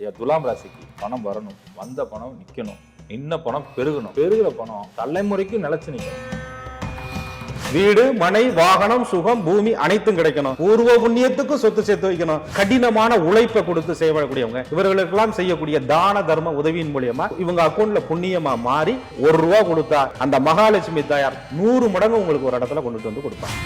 ஐயா துலாம் ராசிக்கு பணம் வரணும். வந்த பணம் நிக்கணும். நின்ன பணம் பெருகணும். பெருகிற பணம் தலைமுறைக்கு நிலச்சி நிற்கணும் வீடு மனை வாகனம் சுகம் பூமி அனைத்தும் கிடைக்கணும். பூர்வ புண்ணியத்துக்கும் சொத்து சேர்த்து வைக்கணும். கடினமான உழைப்பை கொடுத்து செய்யக்கூடியவங்க இவர்களுக்கெல்லாம் செய்யக்கூடிய தான தர்ம உதவியின் மூலியமா இவங்க அக்கௌண்ட்ல புண்ணியமா மாறி ஒரு ரூபா கொடுத்தா அந்த மகாலட்சுமி தாயார் நூறு மடங்கு உங்களுக்கு ஒரு இடத்துல கொண்டுட்டு வந்து கொடுப்பாங்க.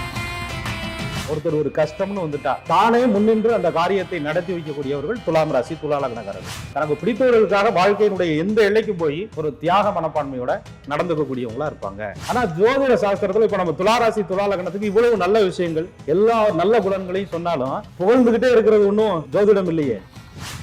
ஒருத்தர் ஒரு கஷ்டம்னு வந்துட்டா தானே முன்னின்று அந்த காரியத்தை நடத்தி வைக்கக்கூடியவர்கள் துலாம் ராசி துலாலக்னக்காரர்கள். தனக்கு பிடித்தவர்களுக்காக வாழ்க்கையினுடைய எந்த எல்லைக்கு போய் ஒரு தியாக மனப்பான்மையோட நடந்துக்கக்கூடியவங்களா இருப்பாங்க. ஆனா ஜோதிட சாஸ்திரத்துல இப்ப நம்ம துளாராசி துலாலகணத்துக்கு இவ்வளவு நல்ல விஷயங்கள் எல்லா நல்ல குணங்களையும் சொன்னாலும் புகழ்ந்துகிட்டே இருக்கிறது ஒன்றும் ஜோதிடம் இல்லையே.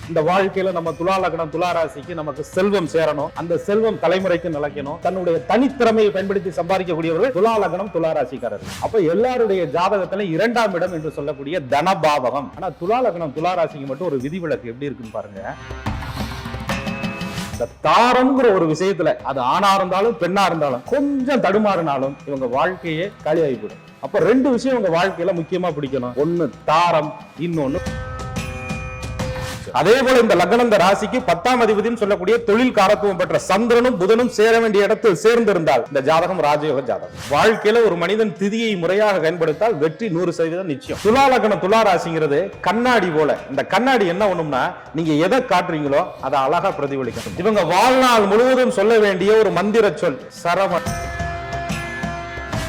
இந்த வாழ்க்கையில நம்ம துலாலகணம் துளாராசிக்கு நமக்கு செல்வம் சேரணும். அந்த செல்வம் தலைமுறைக்கு நிலைக்கணும் தன்னுடைய தனித்திறமையை பயன்படுத்தி சம்பாதிக்கக்கூடியவர்கள் துலாலகணம் துளாராசிக்காரர்கள் அப்ப எல்லாருடைய ஜாதகத்துல இரண்டாம் இடம் என்று சொல்லக்கூடிய தனபாவகம். ஆனா துலாலகணம் துளாராசிக்கு மட்டும் ஒரு விதிவிலக்கு எப்படி இருக்குன்னு பாருங்க. இந்த தாரம்ங்கிற ஒரு விஷயத்துல அது ஆணா இருந்தாலும் பெண்ணா இருந்தாலும் கொஞ்சம் தடுமாறினாலும் இவங்க வாழ்க்கையே காலியாகி போயிடும். அப்ப ரெண்டு விஷயம் உங்க வாழ்க்கையில முக்கியமா பிடிக்கணும். ஒண்ணு தாரம் இன்னொன்னு அதே போல இந்த லக்னம் இந்த ராசிக்கு பத்தாம் அதிபதினு சொல்லக்கூடிய தொழில் காரத்துவம் பெற்ற சந்திரனும் புதனும் சேர வேண்டிய இடத்தில் சேர்ந்திருந்தால் இந்த ஜாதகம் ராஜயோக ஜாதகம். வாழ்க்கையில ஒரு மனிதன் திதியை முறையாக பயன்படுத்தால் வெற்றி நூறு சதவீதம் நிச்சயம். துலா லக்னம் துலா ராசிங்கிறது கண்ணாடி போல. இந்த கண்ணாடி என்ன ஒண்ணும்னா நீங்க எதை காட்டுறீங்களோ அதை அழகா பிரதிபலிக்கணும் இவங்க வாழ்நாள் முழுவதும் சொல்ல வேண்டிய ஒரு மந்திர சொல் சரவணன்.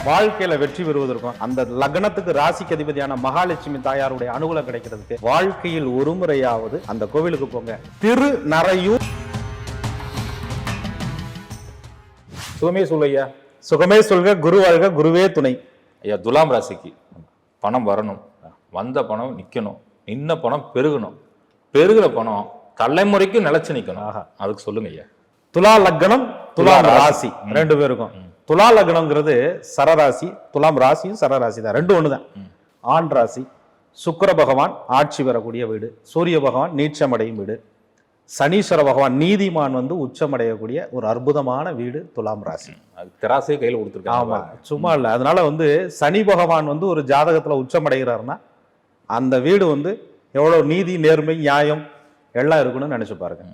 வாழ்க்கையில வெற்றி பெறுவதற்கும் அந்த லக்னத்துக்கு ராசிக்கு அதிபதியான மகாலட்சுமி தாயாருடைய அனுகூலம் கிடைக்கிறதுக்கு வாழ்க்கையில் ஒரு முறையாவது அந்த கோவிலுக்கு போங்க. திரு நரையூர் சுகமே சொல்லையா சுகமே சொல்க குரு வாழ்க குருவே துணை. ஐயா துலாம் ராசிக்கு பணம் வரணும். வந்த பணம் நிக்கணும். நின்ன பணம் பெருகணும். பெருகிற பணம் தலைமுறைக்கு நிலைச்சு நிக்கணும். ஆஹா. அதுக்கு சொல்லுங்க ஐயா. துலா லக்னம் துலா துலா ராசி. ரெண்டு பேருக்கும் துலா லக்னம்ங்கிறது சரராசி துலாம் ராசியும் சரராசி தான் ரெண்டும் ஒண்ணுதான். ஆண் ராசி சுக்கிர பகவான் ஆட்சி பெறக்கூடிய வீடு சூரிய பகவான் நீச்சமடையும் வீடு சனீஸ்வர பகவான் நீதிமான் வந்து உச்சமடையக்கூடிய ஒரு அற்புதமான வீடு துலாம் ராசி. அது திராசே கையில கொடுத்துருக்காங்க. ஆமா சும்மா இல்ல. அதனால வந்து சனி பகவான் வந்து ஒரு ஜாதகத்துல உச்சமடைகிறாருன்னா அந்த வீடு வந்து எவ்வளவு நீதி நேர்மை நியாயம் எல்லாம் இருக்குன்னு நினைச்சு பாருங்க.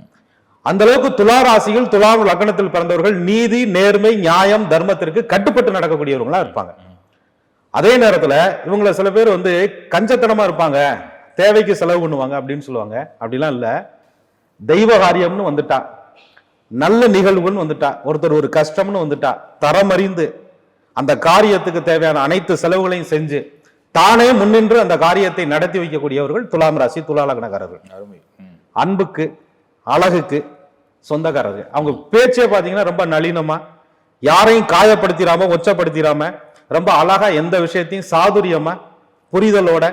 அந்த அளவுக்கு துலா ராசிகள் துலாம் லக்னத்தில் பிறந்தவர்கள் நீதி நேர்மை நியாயம் தர்மத்திற்கு கட்டுப்பட்டு நடக்கக்கூடியவங்களா இருப்பாங்க. அதே நேரத்துல இவங்கள சில பேர் வந்து கஞ்சத்தனமா இருப்பாங்க. தேவைக்கு செலவு பண்ணுவாங்க அப்படின்னு சொல்லுவாங்க. அப்படிலாம் இல்ல. தெய்வ காரியம்னு வந்துட்டா. நல்ல நிகழ்வுன்னு வந்துட்டா. ஒருத்தர் ஒரு கஷ்டம்னு வந்துட்டா. தரமறிந்து அந்த காரியத்துக்கு தேவையான அனைத்து செலவுகளையும் செஞ்சு தானே முன்னின்று அந்த காரியத்தை நடத்தி வைக்கக்கூடியவர்கள் துலாம் ராசி துலாலகனக்காரர்கள் அருமை. ம். அன்புக்கு அழகுக்கு சொந்தக்காரர்கள் அவங்க பேச்சே பார்த்தீங்கன்னா ரொம்ப நளினமா யாரையும் காயப்படுத்திடாம ஒச்சப்படுத்திடாம ரொம்ப அழகா எந்த விஷயத்தையும் சாதுரியமா புரிதலோட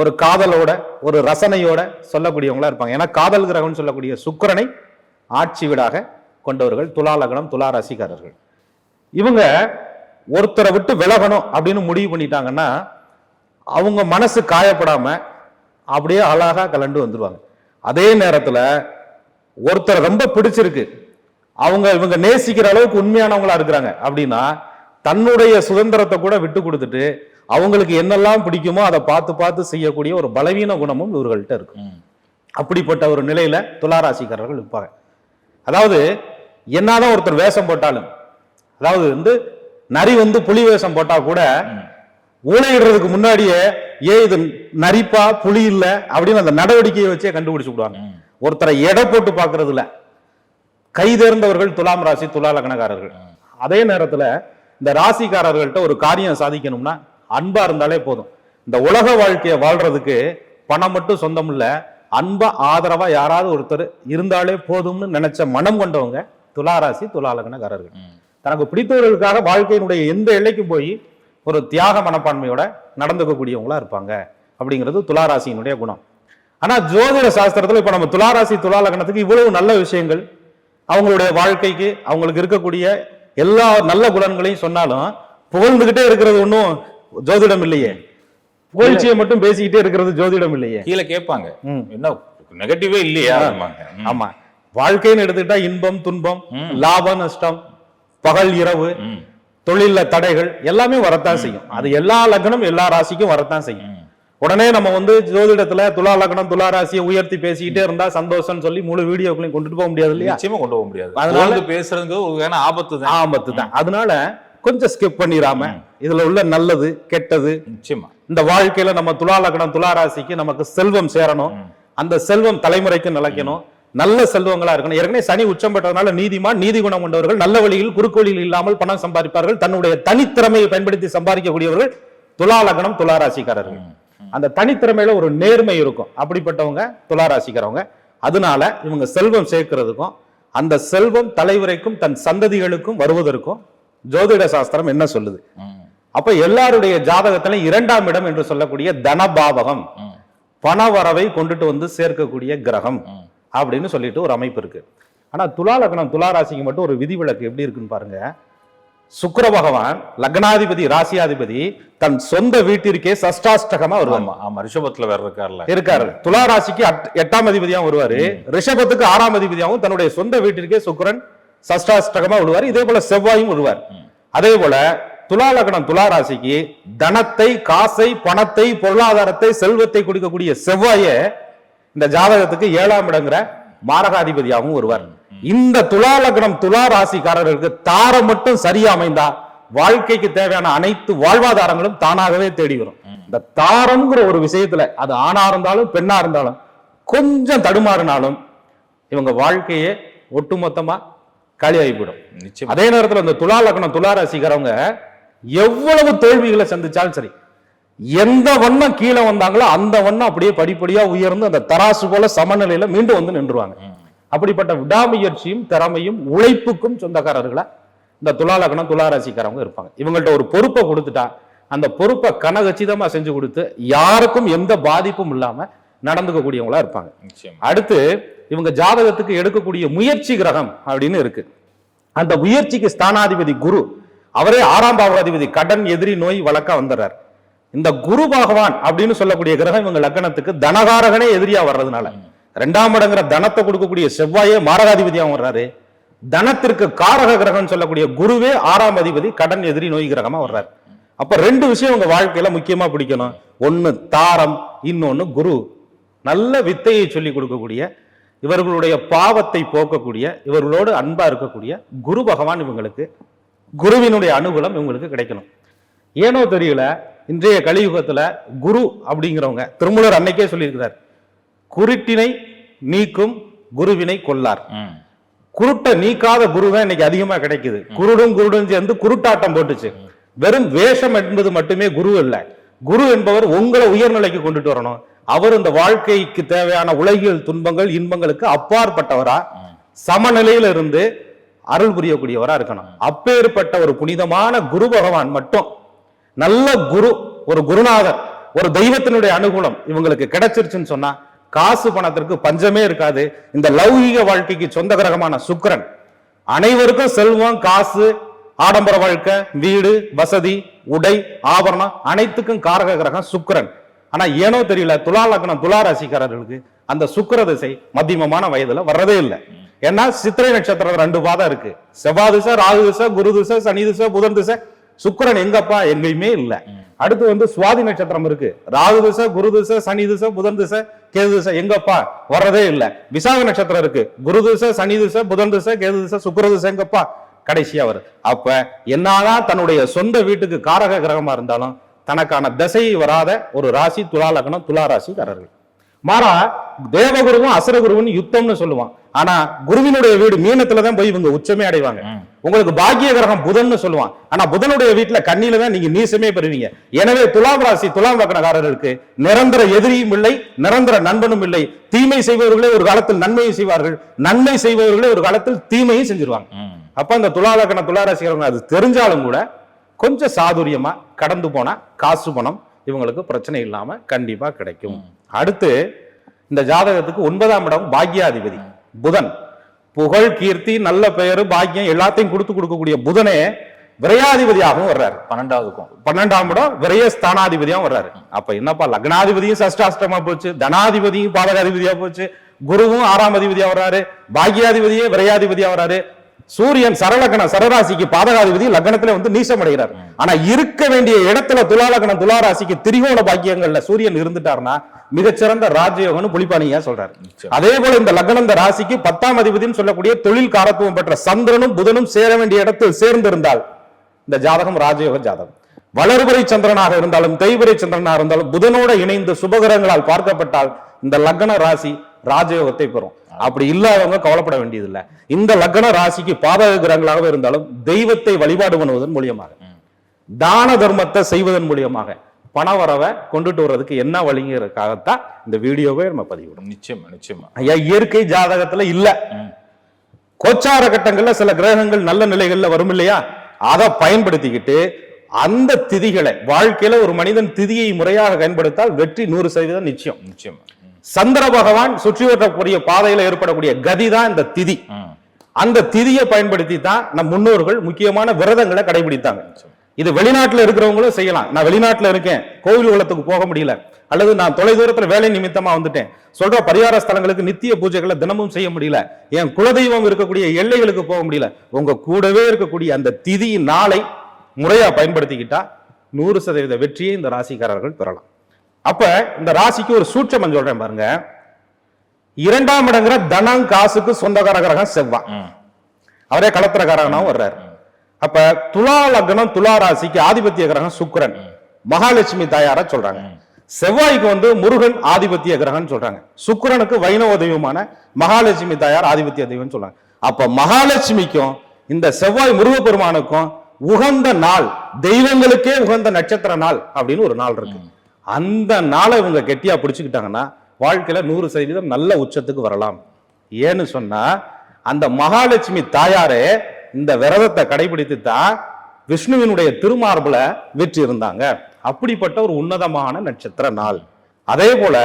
ஒரு காதலோட ஒரு ரசனையோட சொல்லக்கூடியவங்களா இருப்பாங்க. ஏன்னா காதல் கிரகம்னு சொல்லக்கூடிய சுக்கிரனை ஆட்சி வீடாக கொண்டவர்கள் துலா லக்னம் துலா ராசிக்காரர்கள். இவங்க ஒருத்தரை விட்டு விலகணும் அப்படின்னு முடிவு பண்ணிட்டாங்கன்னா அவங்க மனசு காயப்படாம அப்படியே அழகா கலண்டு வந்துருவாங்க. அதே நேரத்துல ஒருத்தர் ரொம்ப பிடிச்சிருக்கு. அவங்க இவங்க நேசிக்கிற அளவுக்கு உண்மையானவங்களா இருக்கிறாங்க. அப்படின்னா தன்னுடைய சுதந்திரத்தை கூட விட்டு கொடுத்துட்டு அவங்களுக்கு என்னெல்லாம் பிடிக்குமோ அதை பார்த்து பார்த்து செய்யக்கூடிய ஒரு பலவீன குணமும் இவர்கள்ட்ட இருக்கு ம். அப்படிப்பட்ட ஒரு நிலையில துளாராசிக்காரர்கள் இருப்பாங்க. அதாவது என்னதான் ஒருத்தர் வேஷம் போட்டாலும் அதாவது வந்து நரி வந்து புலி வேஷம் போட்டா கூட ஊழையிடுறதுக்கு முன்னாடியே ஏ இது நரிப்பா? புலி இல்ல? அப்படின்னு அந்த நடவடிக்கையை வச்சே கண்டுபிடிச்சு விடுவாங்க. ஒருத்தரை எடை போட்டு பார்க்கறதுல கை தேர்ந்தவர்கள் துலாம் ராசி துலா லக்னக்காரர்கள். அதே நேரத்துல இந்த ராசிக்காரர்கள்ட்ட ஒரு காரியம் சாதிக்கணும்னா அன்பா இருந்தாலே போதும். இந்த உலக வாழ்க்கையை வாழ்றதுக்கு பணம் மட்டும் சொந்தம் இல்ல அன்பா ஆதரவா யாராவது ஒருத்தர் இருந்தாலே போதும்னு நினைச்ச மனம் கொண்டவங்க துலா ராசி துலா லக்னக்காரர்கள். ம். தனக்கு பிடித்தவர்களுக்காக வாழ்க்கையினுடைய எந்த எல்லைக்கு போய் ஒரு தியாக மனப்பான்மையோட நடந்துக்கக்கூடியவங்களா இருப்பாங்க. அப்படிங்கிறது துளாராசியினுடைய குணம். ஆனா ஜோதிட சாஸ்திரத்துல இப்ப நம்ம துளாராசி துலா லக்னத்துக்கு இவ்வளவு நல்ல விஷயங்கள் அவங்களுடைய வாழ்க்கைக்கு அவங்களுக்கு இருக்கக்கூடிய எல்லா நல்ல குணங்களையும் சொன்னாலும் புகழ்ந்துகிட்டே இருக்கிறது ஒன்றும் ஜோதிடம் இல்லையே புகழ்ச்சியை மட்டும் பேசிக்கிட்டே இருக்கிறது ஜோதிடம் இல்லையே கீழே கேட்பாங்க. என்ன நெகட்டிவே இல்லையா. ஆமா வாழ்க்கைன்னு எடுத்துக்கிட்டா இன்பம் துன்பம் ம். லாபம் நஷ்டம் பகல் இரவு ம். தொழில்ல தடைகள் எல்லாமே வரத்தான் செய்யும் அது எல்லா லக்னம் எல்லா ராசிக்கும் வரத்தான் செய்யும். உடனே நம்ம வந்து ஜோதிடத்துல துலா லக்னம் துலா ராசியை உயர்த்தி பேசிக்கிட்டே இருந்தா சந்தோஷம்னு சொல்லி முழு வீடியோக்களையும் கொண்டுட்டு போக முடியாது இல்லையா? நிச்சயமா கொண்டு போக முடியாது. அதனால- வகையான ஆபத்து தான். ஆபத்து தான். அதனால கொஞ்சம் ஸ்கிப் பண்ணிராம இதுல உள்ள நல்லது கெட்டது நிச்சயமா. இந்த வாழ்க்கையில நம்ம துலா லக்னம் துலா ராசிக்கு நமக்கு செல்வம் சேரணும். அந்த செல்வம் தலைமுறைக்கு நிலைக்கணும். நல்ல செல்வங்களா இருக்கணும். ஏற்கனவே சனி உச்சம் பெற்றதுனால நீதிமான் நீதி குணம் கொண்டவர்கள் நல்ல வழியில் குறுக்கு வழியில் இல்லாமல் பணம் சம்பாதிப்பார்கள். தன்னுடைய தனித்திறமையை பயன்படுத்தி சம்பாதிக்கக்கூடியவர்கள் துலா லக்னம் துலா ராசிக்காரர்கள். அந்த தனித்திறமையில ஒரு நேர்மை இருக்கும். அப்படிப்பட்டவங்க துலா ராசிக்காரவங்க அதனால இவங்க செல்வம் சேர்க்கிறதுக்கும் அந்த செல்வம் தலைவரைக்கும் தன் சந்ததிகளுக்கும் வருவதற்கும் ஜோதிட சாஸ்திரம் என்ன சொல்லுது? அப்ப எல்லாருடைய ஜாதகத்துல இரண்டாம் இடம் என்று சொல்லக்கூடிய தனபாவகம் பணவரவை கொண்டுட்டு வந்து சேர்க்கக்கூடிய கிரகம். அப்படின்னு சொல்லிட்டு ஒரு அமைப்பு இருக்கு. ஆனா துலா லக்னம் துலா ராசிக்கு மட்டும் ஒரு விதிவிலக்கு எப்படி இருக்குன்னு பாருங்க. சுக்கிர பகவான் லக்னாதிபதி ராசியாதிபதி தன் சொந்த வீட்டிற்கே சஷ்டாஷ்டகமா ஆமா ஆமா ரிஷபத்துல வேற இருக்கார்ல. இருக்காரு. துலா ராசிக்கு எட்டாம் அதிபதியாவும் வருவாரு. ரிஷபத்துக்கு ஆறாம் அதிபதியாவும் தன்னுடைய சொந்த வீட்டிற்கே சுக்கிரன் சஷ்டாஷ்டகமா விடுவார் இதே போல செவ்வாயும் விடுவார் அதே போல துலா லக்னம் துலா ராசிக்கு தனத்தை காசை பணத்தை பொருளாதாரத்தை செல்வத்தை கொடுக்கக்கூடிய செவ்வாய இந்த ஜாதகத்துக்கு ஏழாம் இடங்கிற மாரகாதிபதியாகவும் வருவார். இந்த துலா லக்னம் துலா ராசிக்காரர்களுக்கு தாரம் மட்டும் சரியா அமைந்தா வாழ்க்கைக்கு தேவையான அனைத்து வாழ்வாதாரங்களும் தானாகவே தேடி வரும். இந்த தாரம்ங்கிற ஒரு விஷயத்துல அது ஆணா இருந்தாலும் பெண்ணா இருந்தாலும் கொஞ்சம் தடுமாறினாலும் இவங்க வாழ்க்கையே ஒட்டுமொத்தமா காலியாகி போயிடும் அதே நேரத்துல இந்த துலா லக்னம் துலா ராசிக்காரவங்க எவ்வளவு தோல்விகளை சந்திச்சாலும் சரி எந்த வண்ணம் கீழே வந்தாங்களோ அந்த வண்ணம் அப்படியே படிப்படியா உயர்ந்து அந்த தராசு போல சமநிலையில மீண்டும் வந்து நின்றுவாங்க. அப்படிப்பட்ட விடாமுயற்சியும் திறமையும் உழைப்புக்கும் சொந்தக்காரர்களா? இந்த துலா லக்னம் துலா ராசிக்காரவங்க இருப்பாங்க. இவங்கள்ட்ட ஒரு பொறுப்பை கொடுத்துட்டா அந்த பொறுப்பை கனகச்சிதமா செஞ்சு கொடுத்து யாருக்கும் எந்த பாதிப்பும் இல்லாம நடந்துக்கக்கூடியவங்களா இருப்பாங்க. அடுத்து இவங்க ஜாதகத்துக்கு எடுக்கக்கூடிய முயற்சி கிரகம் அப்படின்னு இருக்கு. அந்த முயற்சிக்கு ஸ்தானாதிபதி குரு அவரே ஆறாம் பாவாதிபதி கடன் எதிரி நோய் வழக்கா வந்துடுறார். இந்த குரு பகவான் அப்படின்னு சொல்லக்கூடிய கிரகம் இவங்க லக்னத்துக்கு தனகாரகனே எதிரியா வர்றதுனால. ரெண்டாம் இடங்கிற தனத்தை கொடுக்கக்கூடிய செவ்வாயே மாரகாதிபதியாகவும் வர்றாரு. தனத்திற்கு காரக கிரகம் சொல்லக்கூடிய குருவே ஆறாம் அதிபதி கடன் எதிரி நோய் கிரகமா வர்றாரு. அப்ப ரெண்டு விஷயம் உங்க வாழ்க்கையில முக்கியமா பிடிக்கணும். ஒன்னு தாரம் இன்னொன்னு குரு. நல்ல வித்தையை சொல்லி கொடுக்கக்கூடிய இவர்களுடைய பாவத்தை போக்கக்கூடிய இவர்களோடு அன்பா இருக்கக்கூடிய குரு பகவான் இவங்களுக்கு குருவினுடைய அனுகூலம் இவங்களுக்கு கிடைக்கணும். ஏனோ தெரியல இன்றைய கலியுகத்துல குரு அப்படிங்கிறவங்க திருமூலர் அன்னைக்கே சொல்லியிருக்கிறார். குருட்டினை நீக்கும் குருவினை கொல்லார். ம், குருட்டை நீக்காத குரு தான் இன்னைக்கு அதிகமா கிடைக்குது. குருடும் குருடும் சேர்ந்து குருட்டாட்டம் போட்டுச்சு. வெறும் வேஷம் என்பது மட்டுமே குரு இல்ல. குரு என்பவர் உங்களை உயர்நிலைக்கு கொண்டுட்டு வரணும். அவர் இந்த வாழ்க்கைக்கு தேவையான உலகியல் துன்பங்கள் இன்பங்களுக்கு அப்பாற்பட்டவரா சமநிலையில இருந்து அருள் புரியக்கூடியவரா இருக்கணும். அப்பேற்பட்ட ஒரு புனிதமான குரு பகவான் மட்டும் நல்ல குரு ஒரு குருநாதர் ஒரு தெய்வத்தினுடைய அனுகூலம் இவங்களுக்கு கிடைச்சிருச்சுன்னு சொன்னா காசு பணத்திற்கு பஞ்சமே இருக்காது. இந்த லௌகீக வாழ்க்கைக்கு சொந்த கிரகமான சுக்கரன். அனைவருக்கும் செல்வம் காசு ஆடம்பர வாழ்க்கை வீடு வசதி உடை ஆபரணம் அனைத்துக்கும் காரக கிரகம் சுக்கரன். ஆனா ஏனோ தெரியல துலா லக்னம் துலா ராசிக்காரர்களுக்கு அந்த சுக்கிர திசை மத்தியமமான வயதுல வர்றதே இல்லை. ஏன்னா சித்திரை நட்சத்திரம் ரெண்டு பாதம் இருக்கு. செவ்வாய் திசை ராகு திசை குரு திசை சனி திசை புதன் திசை. சுக்கரன் எங்கப்பா? எங்கேயுமே இல்லை. அடுத்து வந்து சுவாதி நட்சத்திரம் இருக்கு. ராகு திசை குரு திசை சனி திசை புதன் திசை கேது திசை. எங்கப்பா? வர்றதே இல்ல. விசாக நட்சத்திரம் இருக்கு. குரு திசை சனி திசை புதன் திசை கேது திசை சுக்கர திசை எங்கப்பா? கடைசியா வரும் அப்ப என்னதான் தன்னுடைய சொந்த வீட்டுக்கு காரக கிரகமா இருந்தாலும் தனக்கான திசை வராத ஒரு ராசி துலா லக்னம் துலா ராசிக்காரர்கள். மாறா தேவகுருவும் அசுரகுருவும் யுத்தம்னு சொல்லுவான். ஆனா குருவினுடைய வீடு மீனத்துல தான் போய் இவங்க உச்சமே அடைவாங்க. உங்களுக்கு பாக்கிய கிரகம் புதன்னு சொல்லுவான். ஆனா புதனுடைய வீட்டுல கண்ணில தான் நீங்க நீசமே பெறுவீங்க. எனவே துலாம் ராசி துலாம் லக்னக்காரர்களுக்கு நிரந்தர எதிரியும் இல்லை நிரந்தர நண்பனும் இல்லை. தீமை செய்பவர்களே ஒரு காலத்தில் நன்மையும் செய்வார்கள். நன்மை செய்பவர்களே ஒரு காலத்தில் தீமையும் செஞ்சிருவாங்க. அப்ப அந்த துலா லக்ன துலா ராசிக்காரங்க அது தெரிஞ்சாலும் கூட கொஞ்சம் சாதுரியமா கடந்து போனா காசு பணம் இவங்களுக்கு பிரச்சனை இல்லாம கண்டிப்பா கிடைக்கும். அடுத்து இந்த ஜாதகத்துக்கு ஒன்பதாம் இடம் பாக்யாதிபதி. புதன். புகழ் கீர்த்தி நல்ல பெயரு பாக்கியம் எல்லாத்தையும் கொடுத்து கொடுக்கக்கூடிய புதனே விரையாதிபதியாகவும் வர்றாரு. பன்னெண்டாவதுக்கும் பன்னெண்டாம் இடம் விரைய ஸ்தானாதிபதியாகவும் வர்றாரு. அப்ப என்னப்பா லக்னாதிபதியும் சஷ்டாஷ்டமா போச்சு தனாதிபதியும் பாதகாதிபதியா போச்சு குருவும் ஆறாம் அதிபதியா வர்றாரு பாக்யாதிபதியே விரையாதிபதியா வர்றாரு. சூரியன் சரலக்கண சரராசிக்கு பாதகாதிபதி லக்னத்துல வந்து நீசம் அடைகிறார் ஆனா இருக்க வேண்டிய இடத்துல துலாலக்கணம் துளாராசிக்கு திரிகோண பாக்கியங்கள்ல சூரியன் இருந்துட்டாருன்னா மிகச்சிறந்த ராஜயோகம்னு புலிப்பானியா சொல்றாரு. அதே போல இந்த லக்னம் இந்த ராசிக்கு பத்தாம் அதிபதினு சொல்லக்கூடிய தொழில் காரத்துவம் பெற்ற சந்திரனும் புதனும் சேர வேண்டிய இடத்தில் சேர்ந்திருந்தால் இந்த ஜாதகம் ராஜயோக ஜாதகம். வளர்புரை சந்திரனாக இருந்தாலும் தேய்பிரை சந்திரனாக இருந்தாலும் புதனோட இணைந்து சுபகிரகங்களால் பார்க்கப்பட்டால் இந்த லக்ன ராசி ராஜயோகத்தை பெறும். அப்படி இல்லாதவங்க கவலைப்பட வேண்டியதில்லை. இந்த லக்ன ராசிக்கு பாதக கிரகங்களாக இருந்தாலும் தெய்வத்தை வழிபாடு பண்ணுவதன் மூலியமாக தான தர்மத்தை செய்வதன் மூலியமாக பணவரவை கொண்டுட்டு வர்றதுக்கு என்ன வழிங்கிறதுக்காகத்தான் இந்த வீடியோவை நம்ம பதிவிடும் நிச்சயமா நிச்சயமா. ஐயா இயற்கை ஜாதகத்துல இல்ல. கோச்சார கட்டங்கள்ல சில கிரகங்கள் நல்ல நிலைகள்ல வரும் இல்லையா? அதை பயன்படுத்திக்கிட்டு அந்த திதிகளை வாழ்க்கையில ஒரு மனிதன் திதியை முறையாக பயன்படுத்தால் வெற்றி நூறு சதவீதம் நிச்சயம். நிச்சயமா. சந்திர பகவான் சுற்றி வரக்கூடிய பாதையில ஏற்படக்கூடிய கதி தான் இந்த திதி. அந்த திதியை பயன்படுத்தி தான் நம் முன்னோர்கள் முக்கியமான விரதங்களை கடைபிடித்தாங்க. இது வெளிநாட்டுல இருக்கிறவங்களும் செய்யலாம். நான் வெளிநாட்டுல இருக்கேன். கோவில் குளத்துக்கு போக முடியல. அல்லது நான் தொலைதூரத்துல வேலை நிமித்தமா வந்துட்டேன். சொல்ற பரிகார ஸ்தலங்களுக்கு நித்திய பூஜைகளை தினமும் செய்ய முடியல. என் குலதெய்வம் இருக்கக்கூடிய எல்லைகளுக்கு போக முடியல. உங்க கூடவே இருக்கக்கூடிய அந்த திதி நாளை முறையா பயன்படுத்திக்கிட்டா நூறு சதவீத வெற்றியை இந்த ராசிக்காரர்கள் பெறலாம். அப்ப இந்த ராசிக்கு ஒரு சூட்சமம் சொல்றேன் பாருங்க. இரண்டாம் இடங்கிற தனம் காசுக்கு சொந்தக்கார கிரகம் செவ்வாய். அவரே களத்திரக்காரகனாவும் வர்றாரு. அப்ப துலா லக்னம் துலா ராசிக்கு ஆதிபத்திய கிரகம் சுக்கிரன். மகாலட்சுமி தாயார சொல்றாங்க. செவ்வாய்க்கு வந்து முருகன் ஆதிபத்திய கிரகம்னு சொல்றாங்க. சுக்கிரனுக்கு வைணவ தெய்வமான மகாலட்சுமி தாயார் ஆதிபத்திய தெய்வம்னு சொல்றாங்க. அப்ப மகாலட்சுமிக்கும் இந்த செவ்வாய் முருகப்பெருமானுக்கும் உகந்த நாள் தெய்வங்களுக்கே உகந்த நட்சத்திர நாள் அப்படின்னு ஒரு நாள் இருக்கு. அந்த நாளை இவங்க கெட்டியா பிடிச்சுக்கிட்டாங்கன்னா வாழ்க்கையில நூறு சதவீதம் நல்ல உச்சத்துக்கு வரலாம். ஏன்னு சொன்னா அந்த மகாலட்சுமி தாயாரே இந்த விரதத்தை கடைபிடித்து தான் விஷ்ணுவினுடைய திருமார்புல வெற்றி இருந்தாங்க. அப்படிப்பட்ட ஒரு உன்னதமான நட்சத்திர நாள். அதே போல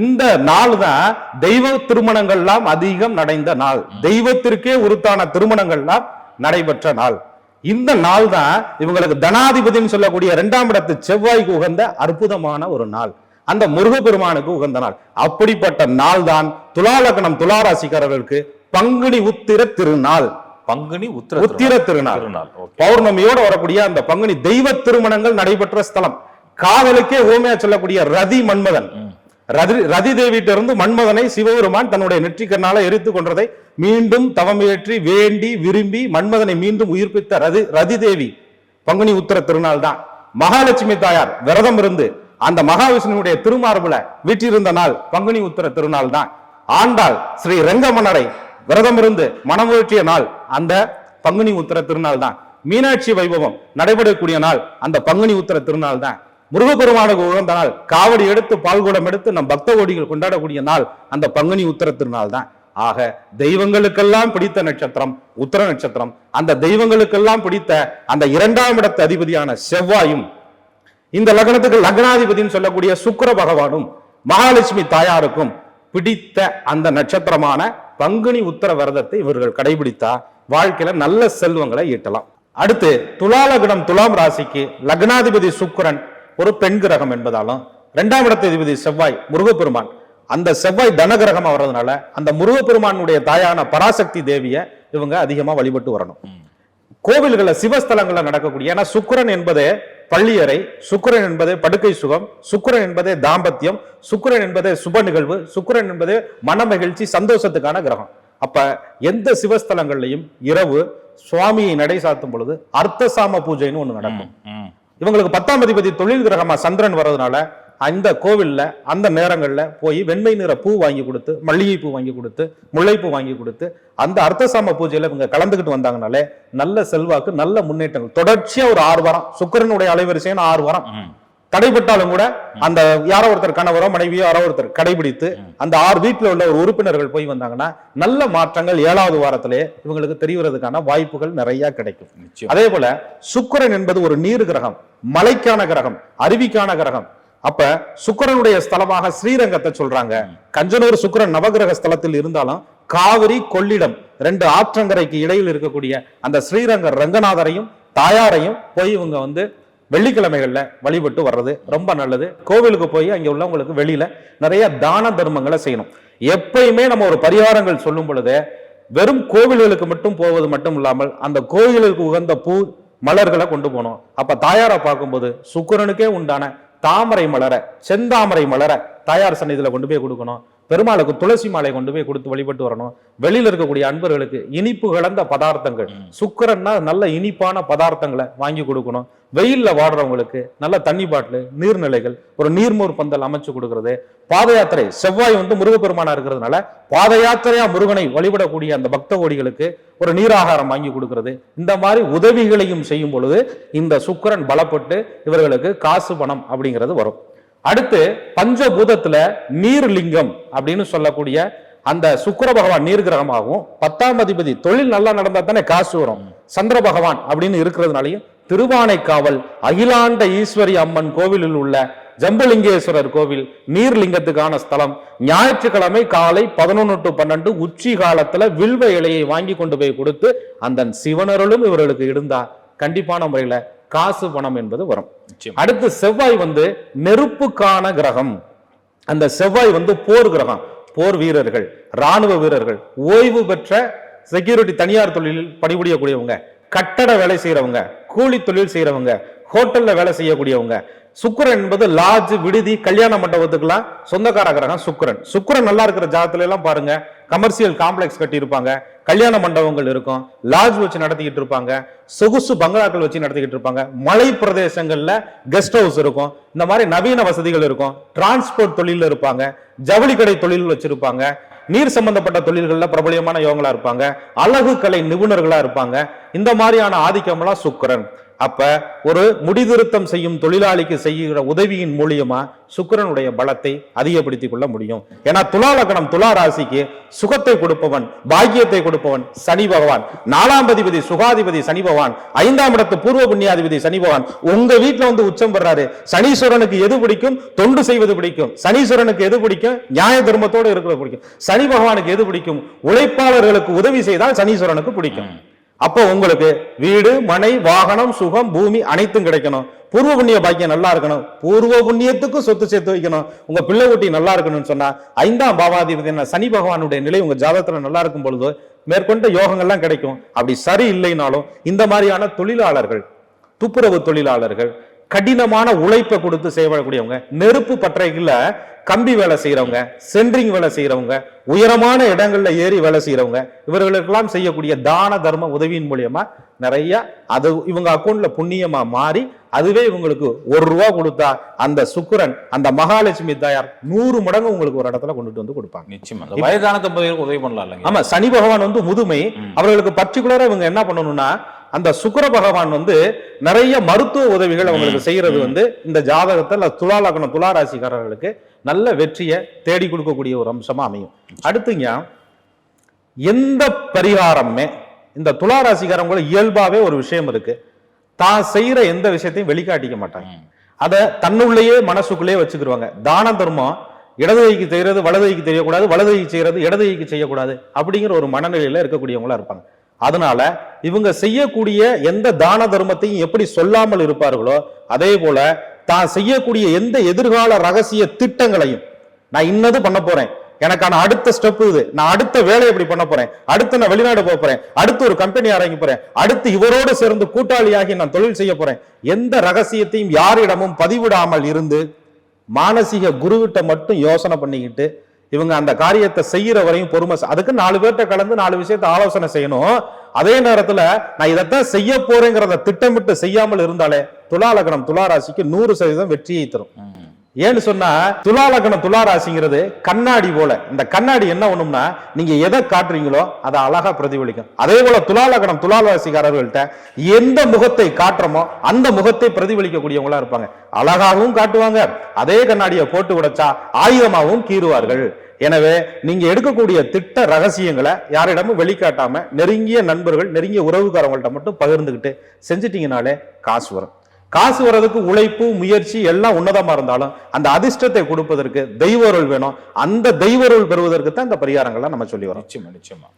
இந்த நாள் தான் தெய்வ திருமணங்கள்லாம் அதிகம் நடைந்த நாள். தெய்வத்திற்கே உருத்தான திருமணங்கள்லாம் நடைபெற்ற நாள். இந்த நாள் தான் இவங்களுக்கு தனாதிபதினு சொல்லக்கூடிய இரண்டாம் இடத்து செவ்வாய்க்கு உகந்த அற்புதமான ஒரு நாள். அந்த முருகப்பெருமானுக்கு உகந்த நாள். அப்படிப்பட்ட நாள் தான் துலாலக்கணம் துளாராசிக்காரர்களுக்கு பங்குனி உத்திர திருநாள். பங்குனி உத்திர உத்திர திருநாள். திருநாள் பௌர்ணமியோட வரக்கூடிய அந்த பங்குனி தெய்வ திருமணங்கள் நடைபெற்ற ஸ்தலம். காதலுக்கே ஓமையா சொல்லக்கூடிய ரதி மன்மதன். ரதி ரதி தேவிட்ட இருந்து மன்மதனை சிவபெருமான் தன்னுடைய நெற்றிக்கண்ணால எரித்து கொன்றதை மீண்டும் தவமியற்றி வேண்டி விரும்பி மன்மதனை மீண்டும் உயிர்ப்பித்த ரதி ரதி தேவி பங்குனி உத்திர திருநாள் தான். மகாலட்சுமி தாயார் விரதம் இருந்து அந்த மகாவிஷ்ணுவுடைய திருமார்புல வீற்றிருந்த நாள் பங்குனி உத்திர திருநாள் தான். ஆண்டாள் ஸ்ரீ ரெங்கமன்னரை விரதம் இருந்து மனமுயற்றிய நாள் அந்த பங்குனி உத்திர திருநாள் தான். மீனாட்சி வைபவம் நடைபெறக்கூடிய நாள் அந்த பங்குனி உத்திர திருநாள் தான். முருகப்பெருமானுக்கு உகந்த நாள். காவடி எடுத்து பால்குடம் எடுத்து நம் பக்த கோடிகள் கொண்டாடக்கூடிய நாள் அந்த பங்குனி உத்திர திருநாள் தான். ஆக தெய்வங்களுக்கெல்லாம் பிடித்த நட்சத்திரம் உத்தர நட்சத்திரம். அந்த தெய்வங்களுக்கெல்லாம் பிடித்த அந்த இரண்டாம் இடத்து அதிபதியான செவ்வாயும் இந்த லக்னத்துக்கு லக்னாதிபதினு சொல்லக்கூடிய சுக்கர பகவானும் மகாலட்சுமி தாயாருக்கும் பிடித்த அந்த நட்சத்திரமான பங்குனி உத்தர விரதத்தை இவர்கள் கடைபிடித்தார் வாழ்க்கையில நல்ல செல்வங்களை ஈட்டலாம். அடுத்து துலா லக்னம் துலாம் ராசிக்கு லக்னாதிபதி சுக்கிரன் ஒரு பெண் கிரகம் என்பதாலும் இரண்டாம் இடத்த அதிபதி செவ்வாய் முருகப்பெருமான். அந்த செவ்வாய் தனகிரகமா வர்றதுனால அந்த முருகப்பெருமானுடைய தாயான பராசக்தி தேவியை இவங்க அதிகமா வழிபட்டு வரணும். கோவில்கள்ல சிவஸ்தலங்கள்ல நடக்கக்கூடிய ஏன்னா சுக்கிரன் என்பதே பள்ளியறை சுக்கிரன் என்பதே படுக்கை சுகம் சுக்கிரன் என்பதே தாம்பத்தியம் சுக்கிரன் என்பதே சுப நிகழ்வு சுக்கிரன் என்பதே மன மகிழ்ச்சி சந்தோஷத்துக்கான கிரகம். அப்ப எந்த சிவஸ்தலங்கள்லையும் இரவு சுவாமியை நடை சாத்தும் பொழுது அர்த்தசாம பூஜைன்னு ஒண்ணு நடக்கும். இவங்களுக்கு பத்தாம் அதிபதி தொழில் கிரகமா சந்திரன் வர்றதுனால அந்த கோவில்ல அந்த நேரங்கள்ல போய் வெண்மை நிற பூ வாங்கி கொடுத்து மல்லிகை பூ வாங்கி கொடுத்து முல்லைப்பூ வாங்கி கொடுத்து அந்த அர்த்தசாம பூஜையில இவங்க கலந்துக்கிட்டு வந்தாங்கனாலே நல்ல செல்வாக்கு நல்ல முன்னேற்றங்கள். தொடர்ச்சியா ஒரு ஆறு வாரம் சுக்கிரனுடைய அலைவரிசைன்னு ஆறு வாரம் ம். தடைப்பட்டாலும் கூட அந்த யாரோ ஒருத்தர் கணவரோ மனைவியோ யாரோ ஒருத்தர் கடைபிடித்து அந்த ஆறு வீட்டுல உள்ள ஒரு உறுப்பினர்கள் போய் வந்தாங்கன்னா நல்ல மாற்றங்கள் ஏழாவது வாரத்திலே இவங்களுக்கு தெரியறதுக்கான வாய்ப்புகள் நிறைய கிடைக்கும். அதே போல சுக்கிரன் என்பது ஒரு நீர் கிரகம் மலைக்கான கிரகம் அருவிக்கான கிரகம். அப்ப சுக்கிரனுடைய ஸ்தலமாக ஸ்ரீரங்கத்தை சொல்றாங்க. கஞ்சனூர் சுக்கிரன் நவகிரக ஸ்தலத்தில் இருந்தாலும் காவிரி கொள்ளிடம் ரெண்டு ஆற்றங்கரைக்கு இடையில் இருக்கக்கூடிய அந்த ஸ்ரீரங்க ரங்கநாதரையும் தாயாரையும் போய் இவங்க வந்து வெள்ளிக்கிழமைகளில் வழிபட்டு வர்றது ரொம்ப நல்லது. கோவிலுக்கு போய் அங்கே உள்ளவங்களுக்கு வெளியில் நிறைய தான தர்மங்களை செய்யணும். எப்பயுமே நம்ம ஒரு பரிகாரங்கள் சொல்லும் பொழுது வெறும் கோவில்களுக்கு மட்டும் போவது மட்டும் இல்லாமல் அந்த கோவிலுக்கு உகந்த பூ மலர்களை கொண்டு போகணும். அப்ப தாயாரை பார்க்கும்போது சுக்கரனுக்கே உண்டான தாமரை மலரை செந்தாமரை மலரை தாயார் சன்னிதியில் கொண்டு போய் கொடுக்கணும். பெருமாளுக்கு துளசி மாலை கொண்டு போய் கொடுத்து வழிபட்டு வரணும். வெளியில இருக்கக்கூடிய அன்பர்களுக்கு இனிப்பு கலந்த பதார்த்தங்கள். சுக்கிரன்னா நல்ல இனிப்பான பதார்த்தங்களை வாங்கி கொடுக்கணும். வெயில்ல வாடுறவங்களுக்கு நல்ல தண்ணி பாட்டில் நீர்நிலைகள் ஒரு நீர்மோர் பந்தல் அமைச்சு கொடுக்கறது. பாத யாத்திரை செவ்வாய் வந்து முருகப்பெருமானா இருக்கிறதுனால பாத யாத்திரையா முருகனை வழிபடக்கூடிய அந்த பக்த கோடிகளுக்கு ஒரு நீராகாரம் வாங்கி கொடுக்கறது. இந்த மாதிரி உதவிகளையும் செய்யும் பொழுது இந்த சுக்கிரன் பலப்பட்டு இவர்களுக்கு காசு பணம் அப்படிங்கிறது வரும். அடுத்து பஞ்சபூதத்துல நீர்லிங்கம் அப்படின்னு சொல்லக்கூடிய அந்த சுக்கர பகவான் நீர் கிரகமாகவும் பத்தாம் அதிபதி தொழில் நல்லா நடந்தா தானே காசு வரும். சந்திர பகவான் அப்படின்னு இருக்கிறதுனாலையும் திருவானைக்காவல் அகிலாண்ட ஈஸ்வரி அம்மன் கோவிலில் உள்ள ஜம்புலிங்கேஸ்வரர் கோவில் நீர்லிங்கத்துக்கான ஸ்தலம் ஞாயிற்றுக்கிழமை காலை பதினொன்று டு பன்னெண்டு உச்சி காலத்துல வில்வ இலையை வாங்கி கொண்டு போய் கொடுத்து அந்த சிவனருளும் இவர்களுக்கு இருந்தா கண்டிப்பான முறையில காசு பணம் என்பது வரும். அடுத்து செவ்வாய் வந்து நெருப்புக்கான கிரகம். அந்த செவ்வாய் வந்து போர் கிரகம். போர் வீரர்கள் ராணுவ வீரர்கள் ஓய்வு பெற்ற செக்யூரிட்டி தனியார் தொழிலில் பணிபுரியக்கூடியவங்க கட்டட வேலை செய்யறவங்க கூலி தொழில் செய்யறவங்க ஹோட்டல்ல வேலை செய்யக்கூடியவங்க சுக்கரன் என்பது லாட்ஜ் விடுதி கல்யாண மண்டபத்துக்கெல்லாம் சொந்தக்கார கிரகம் சுக்கரன். சுக்கரன் நல்லா இருக்கிற ஜாதத்துல எல்லாம் பாருங்க கமர்ஷியல் காம்ப்ளெக்ஸ் கட்டி இருப்பாங்க கல்யாண மண்டபங்கள் இருக்கும் லாட்ஜ் வச்சு நடத்திக்கிட்டு இருப்பாங்க சொகுசு பங்களாக்கள் வச்சு நடத்திக்கிட்டு இருப்பாங்க மலை பிரதேசங்கள்ல கெஸ்ட் ஹவுஸ் இருக்கும் இந்த மாதிரி நவீன வசதிகள் இருக்கும் டிரான்ஸ்போர்ட் தொழில இருப்பாங்க ஜவுளி கடை தொழில் வச்சிருப்பாங்க நீர் சம்பந்தப்பட்ட தொழில்கள்ல பிரபலியமான யோகங்களா இருப்பாங்க அழகு கலை நிபுணர்களா இருப்பாங்க இந்த மாதிரியான ஆதிக்கம்லாம் சுக்கரன். அப்ப ஒரு முடிதிருத்தம் செய்யும் தொழிலாளிக்கு செய்கிற உதவியின் மூலியமா சுக்கிரனுடைய பலத்தை அதிகப்படுத்திக் கொள்ள முடியும். ஏன்னா துலா லக்னம் துலா ராசிக்கு சுகத்தை கொடுப்பவன் பாக்கியத்தை கொடுப்பவன் சனி பகவான். நாலாம் அதிபதி சுகாதிபதி சனி பகவான். ஐந்தாம் இடத்து பூர்வ புண்ணியாதிபதி சனி பகவான். உங்க வீட்டுல வந்து உச்சம் பெறாரு சனீஸ்வரனுக்கு எது பிடிக்கும்? தொண்டு செய்வது பிடிக்கும். சனீஸ்வரனுக்கு எது பிடிக்கும்? நியாய தர்மத்தோடு இருக்கிறது பிடிக்கும். சனி பகவானுக்கு எது பிடிக்கும்? உழைப்பாளர்களுக்கு உதவி செய்தால் சனீஸ்வரனுக்கு பிடிக்கும். அப்போ உங்களுக்கு வீடு மனை வாகனம் சுகம் பூமி அனைத்தும் கிடைக்கணும். பூர்வ புண்ணிய பாக்கியம் நல்லா இருக்கணும். பூர்வ புண்ணியத்துக்கும் சொத்து சேர்த்து வைக்கணும். உங்க பிள்ளை குட்டி நல்லா இருக்கணும்னு சொன்னா ஐந்தாம் பாவாதிபதி சனி பகவானுடைய நிலை உங்க ஜாதகத்துல நல்லா இருக்கும் பொழுது மேற்கொண்ட யோகங்கள்லாம் கிடைக்கும். அப்படி சரி இல்லைனாலும் இந்த மாதிரியான தொழிலாளர்கள் துப்புரவு தொழிலாளர்கள் கடினமான உழைப்பை கொடுத்து செய்யக்கூடியவங்க நெருப்பு பற்றைகள்ல கம்பி வேலை செய்யறவங்க சென்ட்ரிங் வேலை செய்யறவங்க உயரமான இடங்கள்ல ஏறி வேலை செய்யறவங்க இவர்களுக்கெல்லாம் செய்யக்கூடிய தான தர்ம உதவியின் மூலியமா நிறைய அது இவங்க அக்கௌண்ட்ல புண்ணியமா மாறி அதுவே இவங்களுக்கு ஒரு ரூபா கொடுத்தா அந்த சுக்கிரன் அந்த மகாலட்சுமி தாயார் நூறு மடங்கு உங்களுக்கு ஒரு இடத்துல கொண்டுட்டு வந்து கொடுப்பாங்க. நிச்சயமா. வயதான தம்பதிகளுக்கு உதவி பண்ணலாம் ஆமா சனி பகவான் வந்து முதுமை அவர்களுக்கு பர்டிகுலரா இவங்க என்ன பண்ணணும்னா அந்த சுக்கிர பகவான் வந்து நிறைய மருத்துவ உதவிகள் அவங்களுக்கு செய்யறது வந்து இந்த ஜாதகத்துல துலா லக்னம் துலா ராசிக்காரர்களுக்கு நல்ல வெற்றியை தேடி கொடுக்கக்கூடிய ஒரு அம்சமா அமையும். அடுத்துங்க எந்த பரிகாரமே இந்த துலா ராசிக்காரங்கள இயல்பாவே ஒரு விஷயம் இருக்கு. தான் செய்யற எந்த விஷயத்தையும் வெளிக்காட்டிக்க மாட்டாங்க. அதை தன்னுள்ளேயே மனசுக்குள்ளேயே வச்சுக்கிருவாங்க. தான தர்மம் இடது கைக்கு செய்யறது வலது கைக்கு தெரியக்கூடாது வலது கைக்கு செய்யறது இடது கைக்கு செய்யக்கூடாது அப்படிங்கிற ஒரு மனநிலையில இருக்கக்கூடியவங்களா இருப்பாங்க. அதனால இவங்க செய்யக்கூடிய எந்த தான தர்மத்தையும் எப்படி சொல்லாமல் இருப்பார்களோ அதே போல தான் செய்யக்கூடிய எந்த எதிர்கால ரகசிய திட்டங்களையும் நான் இன்னது பண்ண போறேன். எனக்கான அடுத்த ஸ்டெப் இது. நான் அடுத்த வேலையை எப்படி பண்ண போறேன். அடுத்து நான் வெளிநாடு போக போறேன். அடுத்து ஒரு கம்பெனி ஆரம்பிக்க போறேன். அடுத்து இவரோடு சேர்ந்து கூட்டாளியாகி நான் தொழில் செய்ய போறேன். எந்த ரகசியத்தையும் யாரிடமும் பதிவிடாமல் இருந்து மானசீக குருவிட்ட மட்டும் யோசனை பண்ணிக்கிட்டு இவங்க அந்த காரியத்தை செய்யற வரையும் பொறுமை அதுக்கு நாலு பேர்ட்ட கலந்து நாலு விஷயத்தை ஆலோசனை செய்யணும். அதே நேரத்துல நான் இதைத்தான் செய்ய போறேங்கிறத திட்டமிட்டு செய்யாமல் இருந்தாலே துலா லக்னம் துலா ராசிக்கு நூறு சதவீதம் வெற்றியை தரும். ஏன்னு சொன்னா துலா லக்னம் துலா ராசிங்கிறது கண்ணாடி போல. இந்த கண்ணாடி என்ன ஒண்ணும்னா நீங்க எதை காட்டுறீங்களோ அதை அழகா பிரதிபலிக்கும். அதே போல துலா லக்னம் துலா ராசிக்காரர்கள்ட்ட எந்த முகத்தை காட்டுறமோ அந்த முகத்தை பிரதிபலிக்கக்கூடியவங்களா இருப்பாங்க. அழகாகவும் காட்டுவாங்க. அதே கண்ணாடியை போட்டு உடைச்சா ஆயுதமாகவும் கீறுவார்கள். எனவே நீங்க எடுக்கக்கூடிய திட்ட ரகசியங்களை யாரிடமும் வெளிக்காட்டாம நெருங்கிய நண்பர்கள் நெருங்கிய உறவுக்காரங்கள்ட்ட மட்டும் பகிர்ந்துக்கிட்டு செஞ்சிட்டீங்கனாலே காசு வரும். காசு வர்றதுக்கு உழைப்பு முயற்சி எல்லாம் உன்னதமா இருந்தாலும் அந்த அதிர்ஷ்டத்தை கொடுப்பதற்கு தெய்வருள் வேணும். அந்த தெய்வருள் பெறுவதற்கு தான் இந்த பரிகாரங்கள்லாம் நம்ம சொல்லி வரோம். நிச்சயமா நிச்சயமா.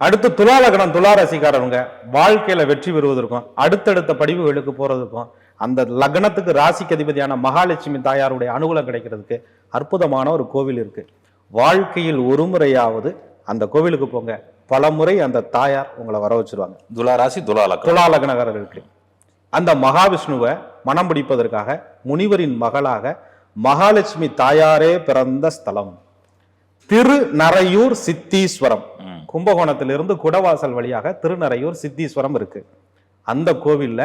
அடுத்து துலா லக்னம் துலா ராசிக்காரவங்க வாழ்க்கையில வெற்றி பெறுவதற்கும் அடுத்தடுத்த படிவுகளுக்கு போறதுக்கும் அந்த லக்னத்துக்கு ராசிக்கு அதிபதியான மகாலட்சுமி தாயாருடைய அனுகூலம் கிடைக்கிறதுக்கு அற்புதமான ஒரு கோவில் இருக்கு. வாழ்க்கையில் ஒரு முறையாவது அந்த கோவிலுக்கு போங்க. பல முறை அந்த தாயார் உங்களை வர வச்சிருவாங்க. துலா ராசி துலா லக்னம் துலா லக்னக்காரர்களுக்கு அந்த மகாவிஷ்ணுவை மனம் பிடிப்பதற்காக முனிவரின் மகளாக மகாலட்சுமி தாயாரே பிறந்த ஸ்தலம். திருநறையூர் சித்தீஸ்வரம். கும்பகோணத்திலிருந்து குடவாசல் வழியாக திருநறையூர் சித்தீஸ்வரம் இருக்கு. அந்த கோவில்ல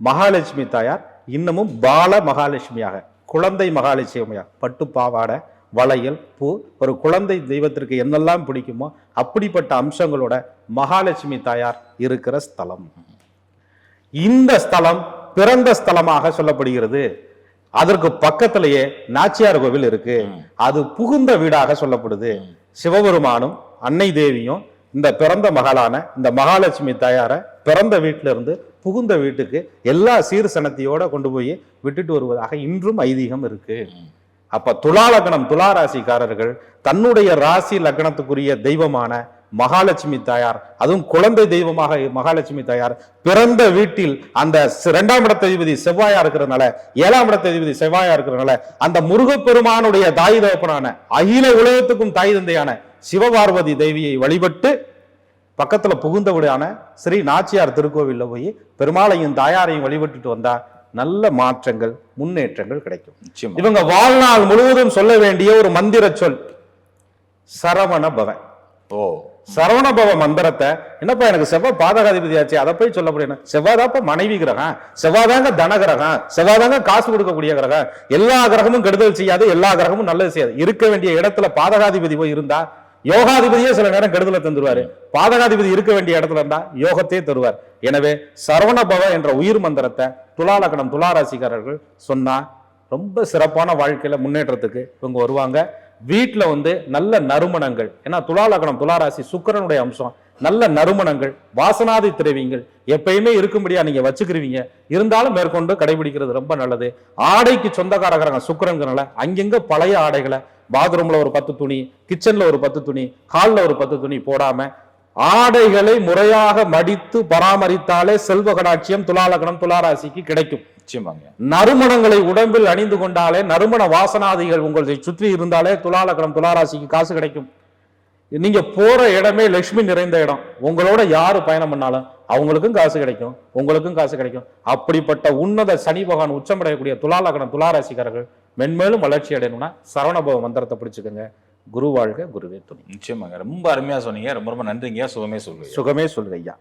மகாலட்சுமி தாயார் இன்னமும் பால மகாலட்சுமியாக குழந்தை மகாலட்சுமியாக பட்டு பாவாடை வளையல் பூ ஒரு குழந்தை தெய்வத்திற்கு என்னெல்லாம் பிடிக்குமோ அப்படிப்பட்ட அம்சங்களோட மகாலட்சுமி தாயார் இருக்கிற ஸ்தலம். இந்த ஸ்தலம் பிறந்த ஸ்தலமாக சொல்லப்படுகிறது. அதற்கு பக்கத்திலேயே நாச்சியார் கோவில் இருக்கு. அது புகுந்த வீடாக சொல்லப்படுது. சிவபெருமானும் அன்னை தேவியும் இந்த பிறந்த மகளான இந்த மகாலட்சுமி தாயார பிறந்த வீட்டில இருந்து புகுந்த வீட்டுக்கு எல்லா சீர்சனத்தையோட கொண்டு போய் விட்டுட்டு வருவதாக இன்றும் ஐதீகம் இருக்கு. அப்ப துலா லக்னம் துலா ராசிக்காரர்கள் தன்னுடைய ராசி லக்னத்துக்குரிய தெய்வமான மகாலட்சுமி தாயார் அதுவும் குழந்தை தெய்வமாக மகாலட்சுமி தாயார் பிறந்த வீட்டில் அந்த இரண்டாம் இடத்ததிபதி செவ்வாயா இருக்கிறதுனால ஏழாம் இடத்ததிபதி செவ்வாயா இருக்கிறதுனால அந்த முருகப்பெருமானுடைய தாய் தகப்பனான அகில உலகத்துக்கும் தாய் தந்தையான சிவபார்வதி தேவியை வழிபட்டு பக்கத்துல புகுந்த வீடான ஸ்ரீ நாச்சியார் திருக்கோவில்ல போய் பெருமாளையும் தாயாரையும் வழிபட்டுட்டு வந்தா நல்ல மாற்றங்கள் முன்னேற்றங்கள் கிடைக்கும். இவங்க வாழ்நாள் முழுவதும் சொல்ல வேண்டிய ஒரு மந்திர சொல் சரவண பவன். ஓ. சரவணபவ மந்திரத்தை என்னப்பா எனக்கு செவ்வாய் பாதகாதிபதி ஆச்சு அதை போய் சொல்ல முடியும் செவ்வாதாப்ப மனைவி கிரகம் செவ்வாதாங்க தன கிரகம் செவ்வாதாங்க காசு கொடுக்கக்கூடிய கிரகம். எல்லா கிரகமும் கெடுதல் செய்யாது எல்லா கிரகமும் நல்லது செய்யாது. இருக்க வேண்டிய இடத்துல பாதகாதிபதி போய் இருந்தா யோகாதிபதியே சில நேரம் கெடுதலை தந்துருவாரு. பாதகாதிபதி இருக்க வேண்டிய இடத்துல இருந்தா யோகத்தையே தருவார். எனவே சரவணபவ என்ற உயிர் மந்திரத்தை துலாலக்கணம் துளாராசிக்காரர்கள் சொன்னா ரொம்ப சிறப்பான வாழ்க்கையில முன்னேற்றத்துக்கு இவங்க வருவாங்க. வீட்டில் வந்து நல்ல நறுமணங்கள். ஏன்னா துலாலகணம் துளாராசி சுக்கிரனுடைய அம்சம். நல்ல நறுமணங்கள் வாசனாதி திரவியங்கள். எப்பயுமே இருக்கும்படியா நீங்க வச்சுக்கிருவீங்க. இருந்தாலும் மேற்கொண்டு கடைபிடிக்கிறது ரொம்ப நல்லது. ஆடைக்கு சொந்தக்காரகரங்க சுக்கரங்கிறனால அங்கங்க பழைய ஆடைகளை பாத்ரூம்ல ஒரு பத்து துணி கிச்சன்ல ஒரு பத்து துணி ஹாலில் ஒரு பத்து துணி போடாம ஆடைகளை முறையாக மடித்து பராமரித்தாலே செல்வ கடாட்சியம் துலாலகணம் துளாராசிக்கு கிடைக்கும். நிச்சயமாங்க. நறுமணங்களை உடம்பில் அணிந்து கொண்டாலே நறுமண வாசனாதிகள் உங்களை சுற்றி இருந்தாலே துலாலக்கணம் துளாராசிக்கு காசு கிடைக்கும். நீங்க போற இடமே லட்சுமி நிறைந்த இடம். உங்களோட யாரு பயணம் பண்ணாலும் அவங்களுக்கும் காசு கிடைக்கும் உங்களுக்கும் காசு கிடைக்கும். அப்படிப்பட்ட உன்னத சனி பகவான் உச்சமடையக்கூடிய துலாலக்கணம் துளாராசிக்காரர்கள் மென்மேலும் வளர்ச்சி அடையணும்னா சரவணபவ மந்திரத்தை பிடிச்சுக்கோங்க. குரு வாழ்க குருவே துணை. நிச்சயமாங்க. ரொம்ப அருமையா சொன்னீங்க. ரொம்ப ரொம்ப நன்றிங்க. சுகமே சொல்லுங்க. சுகமே சொல்லுங்க ஐயா.